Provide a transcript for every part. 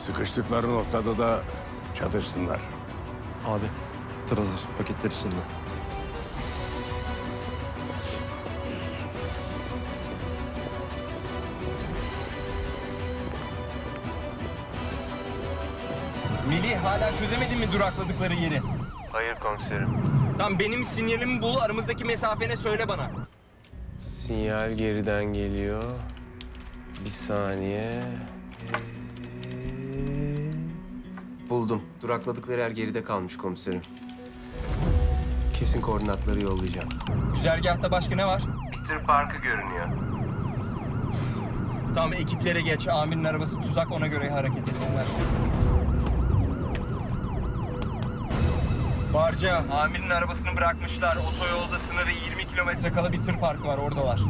Sıkıştıkları noktada da çatışsınlar. Abi tır hazır paketler içinde. Melih hala çözemedin mi durakladıkları yeri? Hayır komiserim. Tam benim sinyalimi bul aramızdaki mesafene söyle bana. Sinyal geriden geliyor. Bir saniye. Buldum. Durakladıkları yer geride kalmış komiserim. Kesin koordinatları yollayacağım. Güzergahta başka ne var? Tır parkı görünüyor. Tamam ekiplere geç. Amirin arabası tuzak ona göre hareket etsinler. Barca. Amirin arabasını bırakmışlar. Otoyolda sınırı 20 kilometre kala bir tır parkı var. Oradalar.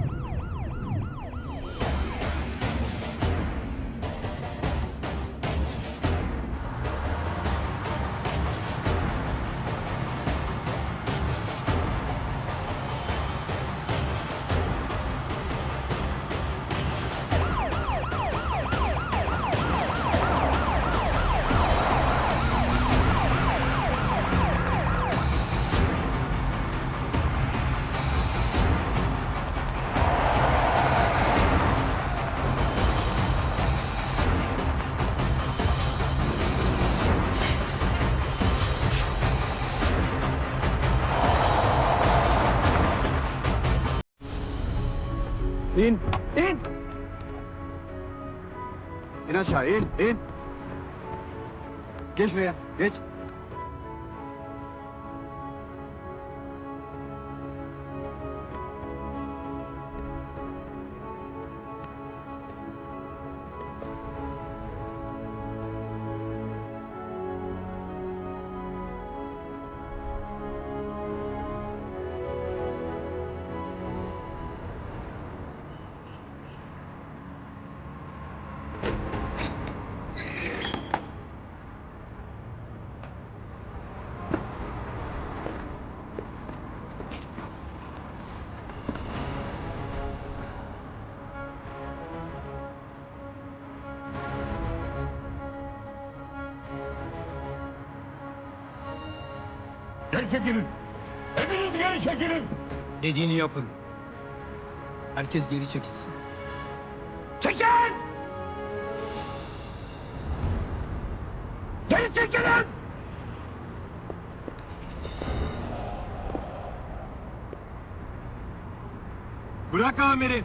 In, in! いらっしゃい、in、in! ゲストや、ゲス Geri çekilin. Hepiniz geri çekilin. Dediğini yapın. Herkes geri çekilsin. Çekil! Geri çekilin! Bırak amiri.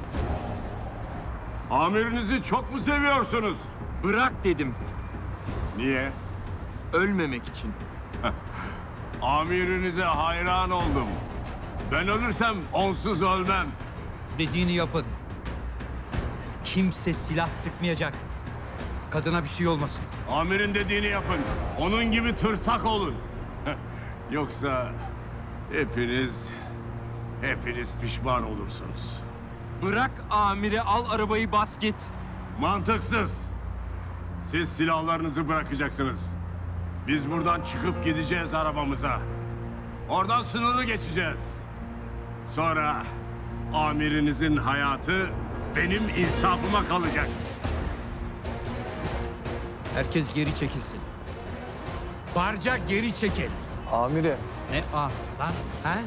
Amirinizi çok mu seviyorsunuz? Bırak dedim. Niye? Ölmemek için. Amirinize hayran oldum. Ben ölürsem onsuz ölmem. Dediğini yapın. Kimse silah sıkmayacak. Kadına bir şey olmasın. Amirin dediğini yapın. Onun gibi tırsak olun. Yoksa hepiniz, hepiniz pişman olursunuz. Bırak amiri al arabayı bas git. Mantıksız. Siz silahlarınızı bırakacaksınız. Biz buradan çıkıp gideceğiz arabamıza. Oradan sınırı geçeceğiz. Sonra amirinizin hayatı benim insafıma kalacak. Herkes geri çekilsin. Barca geri çekil. Amire Ne ah lan? He?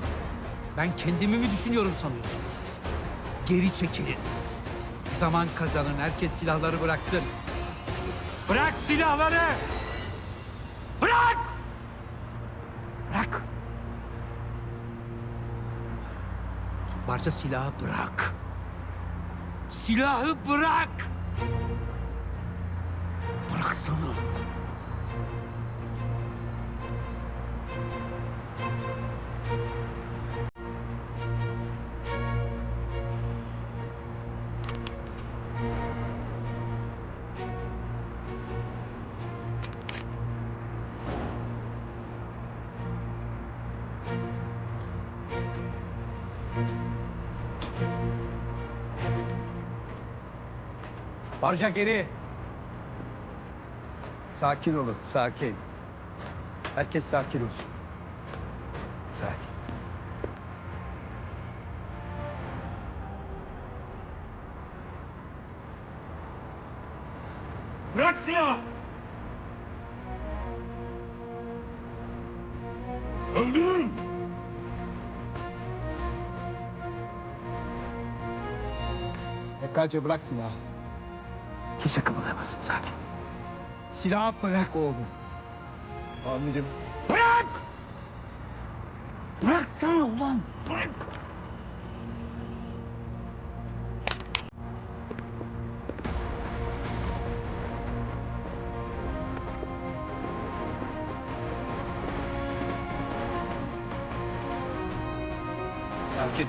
Ben kendimi mi düşünüyorum sanıyorsun? Geri çekilin. Zaman kazanın. Herkes silahları bıraksın. Bırak silahları! Barca silahı bırak. Silahı bırak! Bıraksana. Barca geri. Sakin olun, sakin. Herkes sakin olsun. Sakin. Bırak silah! Öldürün! Efkarca bırak silahı. Kimse kımıldamasın sakin. Silahı bırak oğlum. Amirim. Bırak! Bıraksana ulan! Bırak! Sakin.